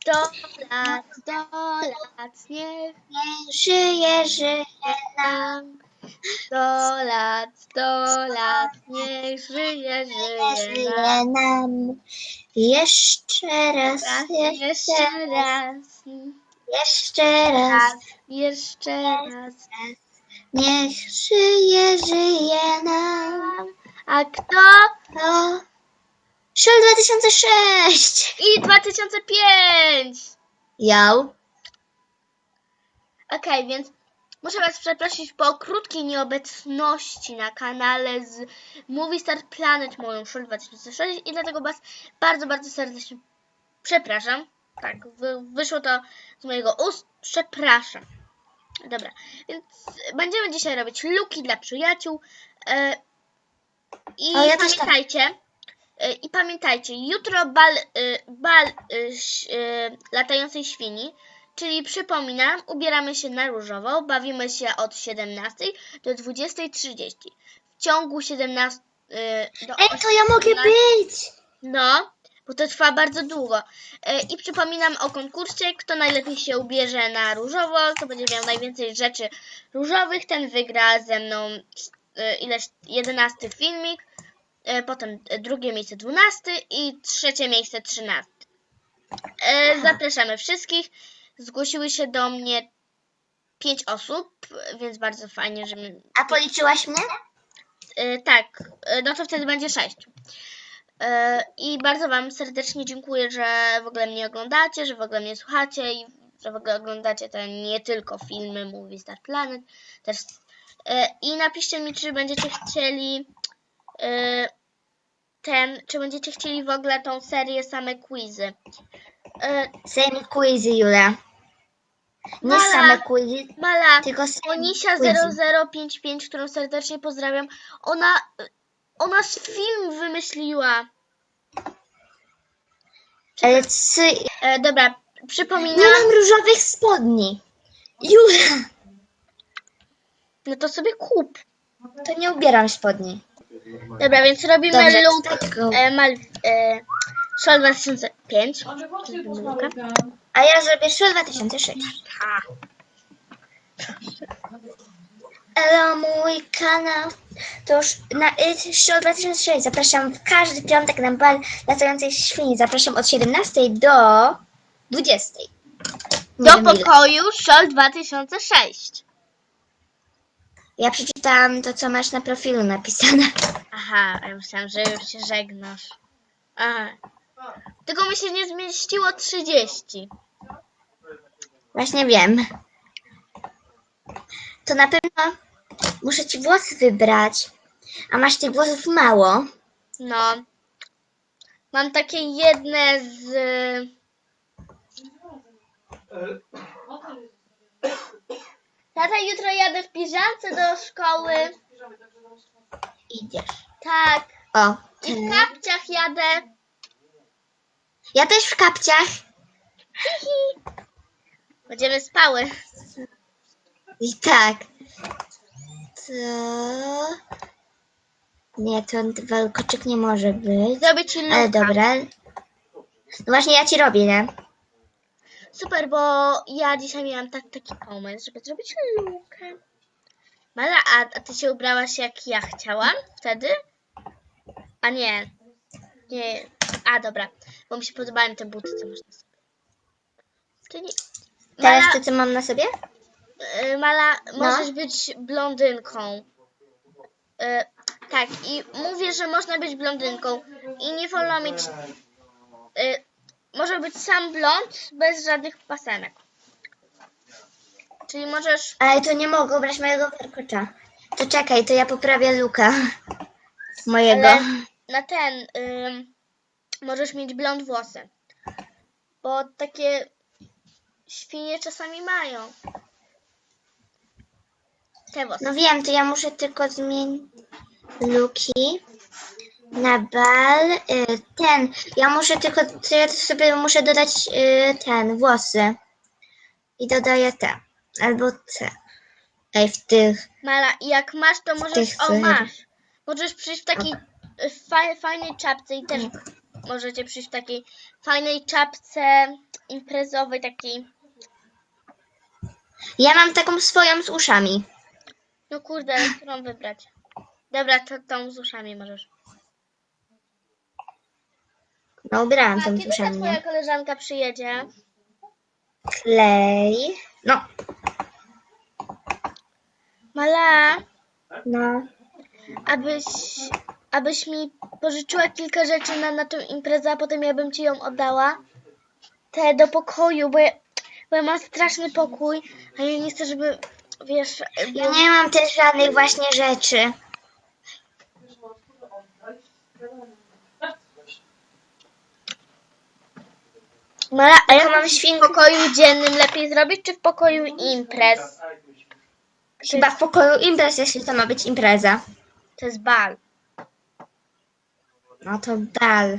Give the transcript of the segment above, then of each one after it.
Sto lat, sto lat, niech żyje, żyje nam. Sto lat, sto lat, niech żyje, żyje Żyje nam. nam. Jeszcze raz, jeszcze raz, jeszcze raz. jeszcze raz. Niech żyje, żyje nam. A kto? O, Szul 2006. I 2005! Yo. Okej, więc muszę Was przeprosić po krótkiej nieobecności na kanale z Movie Star Planet moją Szul 2006 i dlatego Was bardzo, bardzo serdecznie przepraszam. Tak, wy, wyszło to z mojego ust. Przepraszam. Dobra, więc będziemy dzisiaj robić luki dla przyjaciół. E, I O, ja też tak. pamiętajcie, i pamiętajcie, jutro bal, e, bal e, e, latającej świni, czyli przypominam, ubieramy się na różowo, bawimy się od 17 do 20.30. W ciągu 17 e, do Ej, to ja mogę 18 być. no, bo to trwa bardzo długo. E, I przypominam o konkursie, kto najlepiej się ubierze na różowo, kto będzie miał najwięcej rzeczy różowych, ten wygra ze mną e, ileś 11 filmik, e, potem e, drugie miejsce 12 i trzecie miejsce 13. E, Zapraszamy wszystkich. Zgłosiły się do mnie 5 osób, więc bardzo fajnie, że A policzyłaś mnie? E, tak, e, no to wtedy będzie 6. I bardzo Wam serdecznie dziękuję, że w ogóle mnie oglądacie, że w ogóle mnie słuchacie i że w ogóle oglądacie te nie tylko filmy Movie Star Planet. Też, e, I napiszcie mi, czy będziecie chcieli e, ten, czy będziecie chcieli w ogóle tą serię same quizy. E, Same quizy, Jula. Nie Mala. same quizy, Mala, tylko same quizy. 0055, którą serdecznie pozdrawiam, ona, ona z film wymyśliła. Ale co... E, dobra, Nie przypominam. mam różowych spodni. Jula, No to sobie kup. to nie ubieram spodni. Dobra, więc robimy Dobrze, go. e, mal, e, Sol 2005. A ja zrobię Szul 2006. Elo, mój kanał. To już na y, Szul 2006. Zapraszam w każdy piątek na bal latającej świni. Zapraszam od 17 do 20. Nie Do pokoju Sol 2006. Ja przeczytałam to, co masz na profilu napisane. Aha, ja myślałam, że już się żegnasz. Aha. Tylko mi się nie zmieściło 30. Właśnie wiem. To na pewno muszę ci włosy wybrać. A masz tych włosów mało. No. Mam takie jedne z. Tata, jutro jadę w piżamce do szkoły. Idziesz. Tak. O. I w kapciach jadę. Ja też w kapciach. Będziemy spały. I tak. To... Nie, to walkoczyk nie może być. Zrobię ci Ale dobra. No właśnie ja ci robię, nie? Super, bo ja dzisiaj miałam tak, taki pomysł, żeby zrobić lukę. Mala, a, a ty się ubrałaś jak ja chciałam wtedy? A nie. Nie. A dobra, bo mi się podobają te buty, co masz na sobie. Nie... Teraz Mala, to, co mam na sobie? y, Mala No. możesz być blondynką. Y, tak, i mówię, że można być blondynką i nie wolno mieć. Y, może być sam blond bez żadnych pasemek. Czyli możesz. Ale to nie mogę ubrać mojego warkocza. To czekaj, to ja poprawię luka mojego. Ale na ten. ym, możesz mieć blond włosy. Bo takie świnie czasami mają. Te włosy. No wiem, to ja muszę tylko zmienić luki na bal. Y, ten, ja muszę tylko, to ja sobie muszę dodać y, ten, włosy. I dodaję te. Albo te. Ej, w tych. Mala, jak masz, to możesz. Tych O, masz. Możesz przyjść w takiej y, fa- fajnej czapce i też możecie przyjść w takiej fajnej czapce imprezowej, takiej, Ja mam taką swoją z uszami. no kurde, którą wybrać? Dobra, to tą z uszami możesz. No, ubrałam A tą kiedy ta twoja koleżanka przyjedzie? Klej. No, Mala, no. abyś, abyś mi pożyczyła kilka rzeczy na, na tę imprezę, a potem ja bym ci ją oddała. Te do pokoju, bo ja, bo ja mam straszny pokój, a ja nie chcę, żeby, wiesz, Ja nie mam też żadnych właśnie rzeczy. A Tylko ja mam mam w pokoju dziennym lepiej zrobić, czy w pokoju imprez? Chyba w pokoju imprez, jeśli to ma być impreza. To jest bal. No to dal.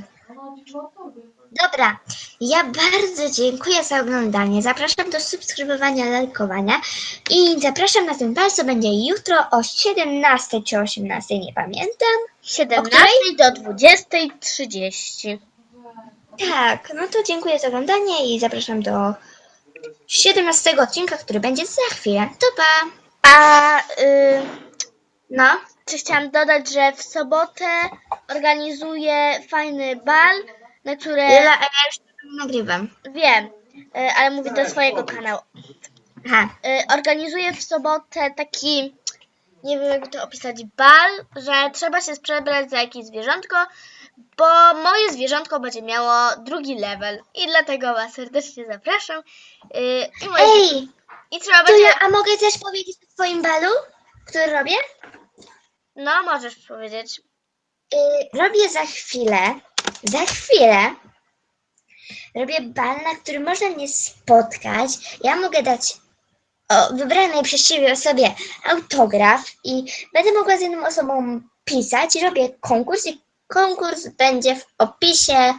Dobra, ja bardzo dziękuję za oglądanie. Zapraszam do subskrybowania, lajkowania i zapraszam na ten bal, co będzie jutro o 17 czy 18, nie pamiętam. 17 do 20.30. Tak, no to dziękuję za oglądanie i zapraszam do 17 odcinka, który będzie za chwilę. To pa! A y, No, czy chciałam dodać, że w sobotę organizuję fajny bal, na które Jula, a ja już nagrywam. wiem, y, ale mówię do swojego kanału. Aha, Y, organizuję w sobotę taki, nie wiem jak to opisać, bal, że trzeba się przebrać za jakieś zwierzątko, bo moje zwierzątko będzie miało drugi level i dlatego Was serdecznie zapraszam. Y, i, moje, ej, I trzeba to będzie... ja, a mogę też powiedzieć o swoim balu, który robię? No, możesz powiedzieć. Y, robię za chwilę, za chwilę robię bal, na którym można mnie spotkać. Ja mogę dać o wybranej przez siebie osobie autograf i będę mogła z jedną osobą pisać. Robię konkurs i konkurs będzie w opisie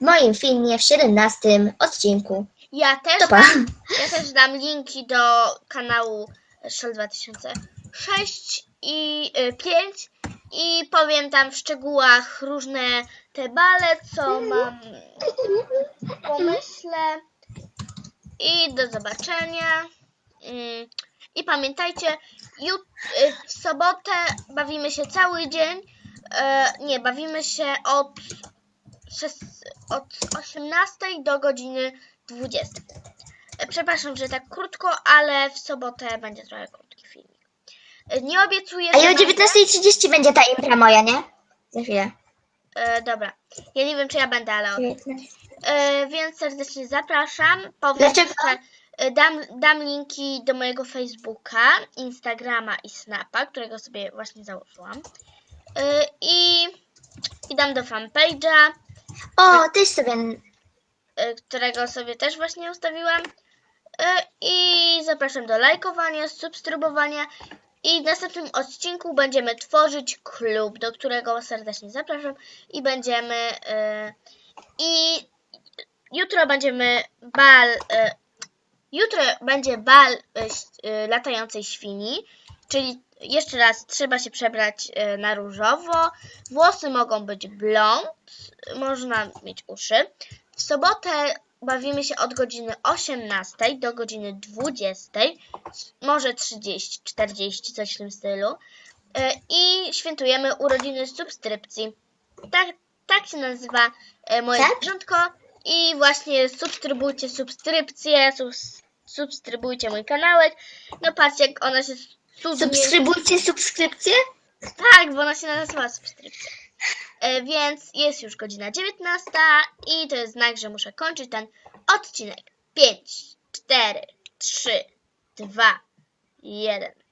w moim filmie w 17 odcinku. Ja też, dam, ja też dam linki do kanału Shell 2006 i y, 5 i powiem tam w szczegółach różne te bale, co mam w pomyśle. I do zobaczenia. Mm, I pamiętajcie, jut, y, w sobotę bawimy się cały dzień. E, nie, bawimy się od, od 18 do godziny 20. E, Przepraszam, że tak krótko, ale w sobotę będzie trochę krótki filmik. E, Nie obiecuję. A i że o będzie- 19.30 będzie ta impra moja, nie? Za chwilę. E, dobra. Ja nie wiem, czy ja będę, ale okej. E, więc serdecznie zapraszam. Powiem, Dlaczego? że e, dam, dam linki do mojego Facebooka, Instagrama i Snapa, którego sobie właśnie założyłam. E, I, I dam do fanpage'a, O, też sobie e, którego sobie też właśnie ustawiłam. I zapraszam do lajkowania, subskrybowania. I w następnym odcinku będziemy tworzyć klub, do którego serdecznie zapraszam. I będziemy. I jutro będziemy bal. Jutro będzie bal ś- latającej świni, czyli jeszcze raz trzeba się przebrać e, na różowo. Włosy mogą być blond, można mieć uszy. W sobotę bawimy się od godziny 18 do godziny 20, może 30, 40, coś w tym stylu. E, I świętujemy urodziny subskrypcji. Tak, tak się nazywa e, moje Tak? I właśnie subskrybujcie subskrypcję, subs, subskrybujcie mój kanałek. No patrzcie, jak ona się. Subskrybujcie subskrypcję. Tak, bo ona się nazywa subskrypcja. E, więc jest już godzina 19 i to jest znak, że muszę kończyć ten odcinek. 5, 4, 3, 2, 1.